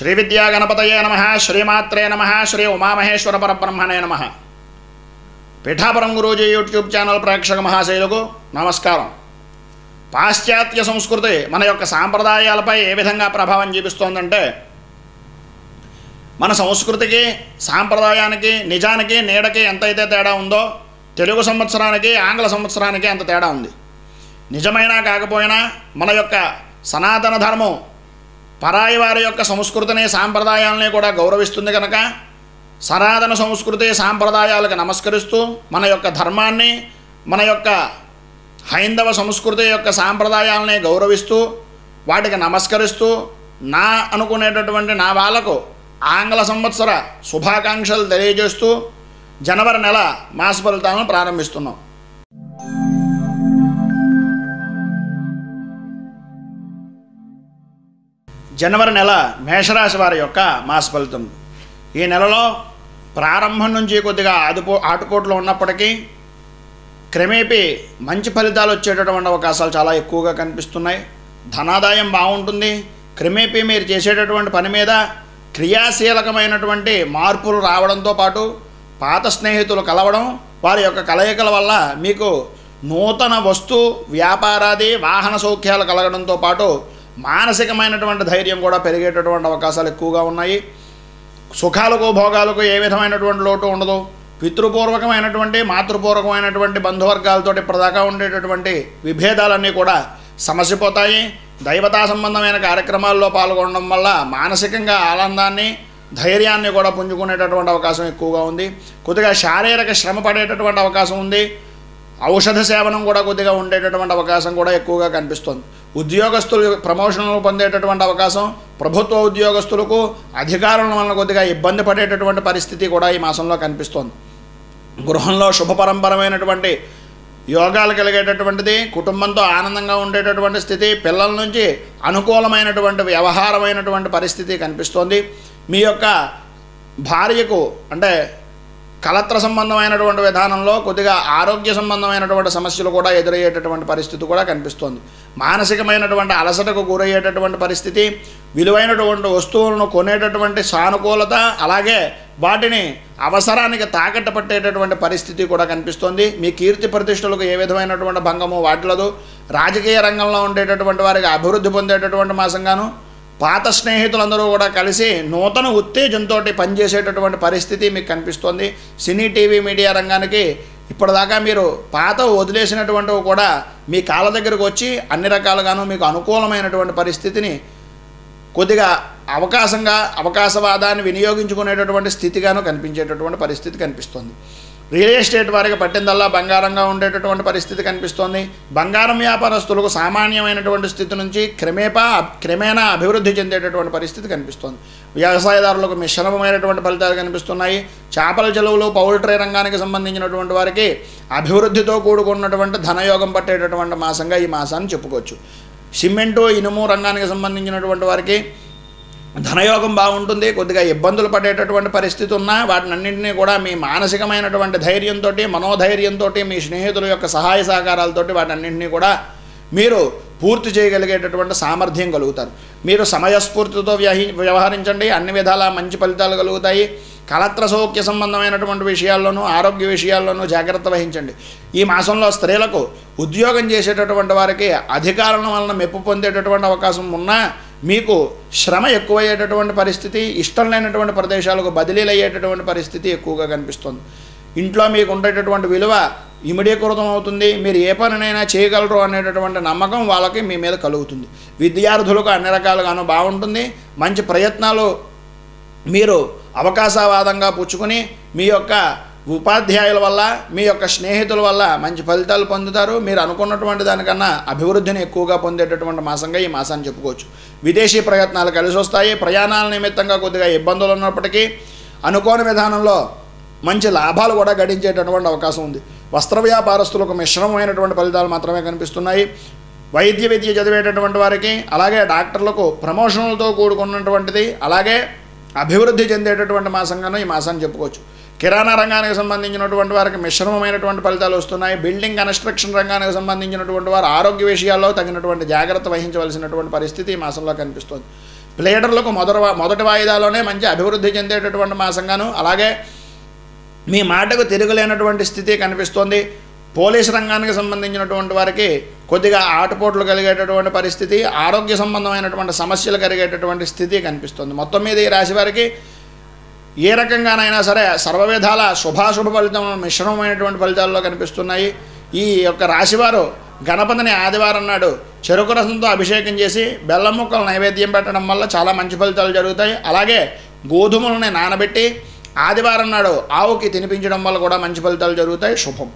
శ్రీ విద్యా గణపతయే నమ శ్రీమాత్రే నమ శ్రీ ఉమామహేశ్వర పరబ్రహ్మణే నమ. పీఠాపురం గురూజీ యూట్యూబ్ ఛానల్ ప్రేక్షక మహాశైలకు నమస్కారం. పాశ్చాత్య సంస్కృతి మన యొక్క సాంప్రదాయాలపై ఏ విధంగా ప్రభావం చూపిస్తోందంటే మన సంస్కృతికి సాంప్రదాయానికి నిజానికి నీడకి ఎంతైతే తేడా ఉందో తెలుగు సంవత్సరానికి ఆంగ్ల సంవత్సరానికి అంత తేడా ఉంది. నిజమైనా కాకపోయినా మన యొక్క సనాతన ధర్మం పరాయి వారి యొక్క సంస్కృతిని సాంప్రదాయాలని కూడా గౌరవిస్తుంది కనుక సనాతన సంస్కృతి సాంప్రదాయాలకు నమస్కరిస్తూ మన యొక్క ధర్మాన్ని మన యొక్క హైందవ సంస్కృతి యొక్క సాంప్రదాయాలని గౌరవిస్తూ వాటికి నమస్కరిస్తూ నా అనుకునేటటువంటి నా వాళ్ళకు ఆంగ్ల సంవత్సర శుభాకాంక్షలు తెలియజేస్తూ జనవరి నెల మాస ఫలితాలను ప్రారంభిస్తున్నాం. జనవరి నెల మేషరాశి వారి యొక్క మాస ఫలితం. ఈ నెలలో ప్రారంభం నుంచి కొద్దిగా ఆదుపో ఆటుపోట్లు ఉన్నప్పటికీ క్రమేపీ మంచి ఫలితాలు వచ్చేటటువంటి అవకాశాలు చాలా ఎక్కువగా కనిపిస్తున్నాయి. ధనాదాయం బాగుంటుంది. క్రమేపీ మీరు చేసేటటువంటి పని మీద క్రియాశీలకమైనటువంటి మార్పులు రావడంతో పాటు పాత స్నేహితులు కలవడం వారి యొక్క కలయికల వల్ల మీకు నూతన వస్తు వ్యాపారాది వాహన సౌఖ్యాలు కలగడంతో పాటు మానసికమైనటువంటి ధైర్యం కూడా పెరిగేటటువంటి అవకాశాలు ఎక్కువగా ఉన్నాయి. సుఖాలకు భోగాలకు ఏ విధమైనటువంటి లోటు ఉండదు. పితృపూర్వకమైనటువంటి మాతృపూర్వకమైనటువంటి బంధువర్గాలతో ఇప్పటిదాకా ఉండేటటువంటి విభేదాలన్నీ కూడా సమసిపోతాయి. దైవతా సంబంధమైన కార్యక్రమాల్లో పాల్గొనడం వల్ల మానసికంగా ఆనందాన్ని ధైర్యాన్ని కూడా పుంజుకునేటటువంటి అవకాశం ఎక్కువగా ఉంది. కొద్దిగా శారీరక శ్రమ పడేటటువంటి అవకాశం ఉంది. ఔషధ సేవనం కూడా కొద్దిగా ఉండేటటువంటి అవకాశం కూడా ఎక్కువగా కనిపిస్తుంది. ఉద్యోగస్తులు ప్రమోషన్లు పొందేటటువంటి అవకాశం ప్రభుత్వ ఉద్యోగస్తులకు అధికారుల వలన కొద్దిగా ఇబ్బంది పడేటటువంటి పరిస్థితి కూడా ఈ మాసంలో కనిపిస్తోంది. గృహంలో శుభపరంపరమైనటువంటి యోగాలు కలిగేటటువంటిది కుటుంబంతో ఆనందంగా ఉండేటటువంటి స్థితి పిల్లల నుంచి అనుకూలమైనటువంటి వ్యవహారమైనటువంటి పరిస్థితి కనిపిస్తోంది. మీ యొక్క భార్యకు అంటే కలత్ర సంబంధమైనటువంటి విధానంలో కొద్దిగా ఆరోగ్య సంబంధమైనటువంటి సమస్యలు కూడా ఎదురయ్యేటటువంటి పరిస్థితి కూడా కనిపిస్తోంది. మానసికమైనటువంటి అలసటకు గురయ్యేటటువంటి పరిస్థితి విలువైనటువంటి వస్తువులను కొనేటటువంటి సానుకూలత అలాగే వాటిని అవసరానికి తాకట్టు పట్టేటటువంటి పరిస్థితి కూడా కనిపిస్తోంది. మీ కీర్తి ప్రతిష్టలకు ఏ విధమైనటువంటి భంగము వాటిలదు రాజకీయ రంగంలో ఉండేటటువంటి వారికి అభివృద్ధి పొందేటటువంటి మాసంగాను పాత స్నేహితులందరూ కూడా కలిసి నూతన ఉత్తేజంతో పనిచేసేటటువంటి పరిస్థితి మీకు కనిపిస్తోంది. సినీ టీవీ మీడియా రంగానికి ఇప్పటిదాకా మీరు పాత వదిలేసినటువంటివి కూడా మీ కాళ్ళ దగ్గరకు వచ్చి అన్ని రకాలుగాను మీకు అనుకూలమైనటువంటి పరిస్థితిని కొద్దిగా అవకాశంగా అవకాశవాదాన్ని వినియోగించుకునేటటువంటి స్థితిగాను కనిపించేటటువంటి పరిస్థితి కనిపిస్తుంది. రియల్ ఎస్టేట్ వారికి పట్టిందల్లా బంగారంగా ఉండేటటువంటి పరిస్థితి కనిపిస్తోంది. బంగారం వ్యాపారస్తులకు సామాన్యమైనటువంటి స్థితి నుంచి క్రమేపా క్రమేణా అభివృద్ధి చెందేటటువంటి పరిస్థితి కనిపిస్తోంది. వ్యవసాయదారులకు మిశ్రమమైనటువంటి ఫలితాలు కనిపిస్తున్నాయి. చేపల చెలువులు పౌల్ట్రీ రంగానికి సంబంధించినటువంటి వారికి అభివృద్ధితో కూడుకున్నటువంటి ధనయోగం పట్టేటటువంటి మాసంగా ఈ మాసాన్ని చెప్పుకోవచ్చు. సిమెంటు ఇనుము రంగానికి సంబంధించినటువంటి వారికి ధనయోగం బాగుంటుంది కొద్దిగా ఇబ్బందులు పడేటటువంటి పరిస్థితి ఉన్నా వాటిని అన్నింటినీ కూడా మీ మానసికమైనటువంటి ధైర్యంతో మనోధైర్యంతో మీ స్నేహితుల యొక్క సహాయ సహకారాలతోటి వాటి అన్నింటినీ కూడా మీరు పూర్తి చేయగలిగేటటువంటి సామర్థ్యం కలుగుతారు. మీరు సమయస్ఫూర్తితో వ్యహి వ్యవహరించండి అన్ని విధాలా మంచి ఫలితాలు కలుగుతాయి. కలత్ర సౌఖ్య సంబంధమైనటువంటి విషయాల్లోనూ ఆరోగ్య విషయాల్లోనూ జాగ్రత్త వహించండి. ఈ మాసంలో స్త్రీలకు ఉద్యోగం చేసేటటువంటి వారికి అధికారం వలన మెప్పు పొందేటటువంటి అవకాశం ఉన్నా మీకు శ్రమ ఎక్కువయ్యేటటువంటి పరిస్థితి ఇష్టం లేనటువంటి ప్రదేశాలకు బదిలీలు అయ్యేటటువంటి పరిస్థితి ఎక్కువగా కనిపిస్తుంది. ఇంట్లో మీకు ఉండేటటువంటి విలువ ఇమిడీకృతం అవుతుంది మీరు ఏ పనినైనా చేయగలరు అనేటటువంటి నమ్మకం వాళ్ళకి మీ మీద కలుగుతుంది. విద్యార్థులకు అన్ని రకాలుగాను బాగుంటుంది మంచి ప్రయత్నాలు మీరు అవకాశవాదంగా పుచ్చుకొని మీ యొక్క ఉపాధ్యాయుల వల్ల మీ యొక్క స్నేహితుల వల్ల మంచి ఫలితాలు పొందుతారు. మీరు అనుకున్నటువంటి దానికన్నా అభివృద్ధిని ఎక్కువగా పొందేటటువంటి మాసంగా ఈ మాసాన్ని చెప్పుకోవచ్చు. విదేశీ ప్రయత్నాలు కలిసి వస్తాయి. ప్రయాణాల నిమిత్తంగా కొద్దిగా ఇబ్బందులు ఉన్నప్పటికీ అనుకోని విధానంలో మంచి లాభాలు కూడా గడించేటటువంటి అవకాశం ఉంది. వస్త్ర వ్యాపారస్తులకు మిశ్రమమైనటువంటి ఫలితాలు మాత్రమే కనిపిస్తున్నాయి. వైద్య విద్య చదివేటటువంటి వారికి అలాగే డాక్టర్లకు ప్రమోషన్లతో కూడుకున్నటువంటిది అలాగే అభివృద్ధి చెందేటటువంటి మాసంగాను ఈ మాసాన్ని చెప్పుకోవచ్చు. కిరాణా రంగానికి సంబంధించినటువంటి వారికి మిశ్రమమైనటువంటి ఫలితాలు వస్తున్నాయి. బిల్డింగ్ కన్స్ట్రక్షన్ రంగానికి సంబంధించినటువంటి వారు ఆరోగ్య విషయాల్లో తగినటువంటి జాగ్రత్త వహించవలసినటువంటి పరిస్థితి ఈ మాసంలో కనిపిస్తుంది. ప్లేడర్లకు మొదటి మొదటి వాయిదాలోనే మంచి అభివృద్ధి చెందేటటువంటి మాసంగాను అలాగే మీ మాటకు తిరుగులేనటువంటి స్థితి కనిపిస్తోంది. పోలీస్ రంగానికి సంబంధించినటువంటి వారికి కొద్దిగా ఆటపోట్లు కలిగేటటువంటి పరిస్థితి ఆరోగ్య సంబంధమైనటువంటి సమస్యలు కలిగేటటువంటి స్థితి కనిపిస్తుంది. మొత్తం మీద ఈ రాశి వారికి ఏ రకంగానైనా సరే సర్వవిధాల శుభాశుభ ఫలితం మిశ్రమమైనటువంటి ఫలితాల్లో కనిపిస్తున్నాయి. ఈ యొక్క రాశివారు గణపతిని ఆదివారం నాడు చెరుకు రసంతో అభిషేకం చేసి బెల్లం ముక్కలు నైవేద్యం పెట్టడం వల్ల చాలా మంచి ఫలితాలు జరుగుతాయి. అలాగే గోధుమలని నానబెట్టి ఆదివారం నాడు ఆవుకి తినిపించడం వల్ల కూడా మంచి ఫలితాలు జరుగుతాయి. శుభం.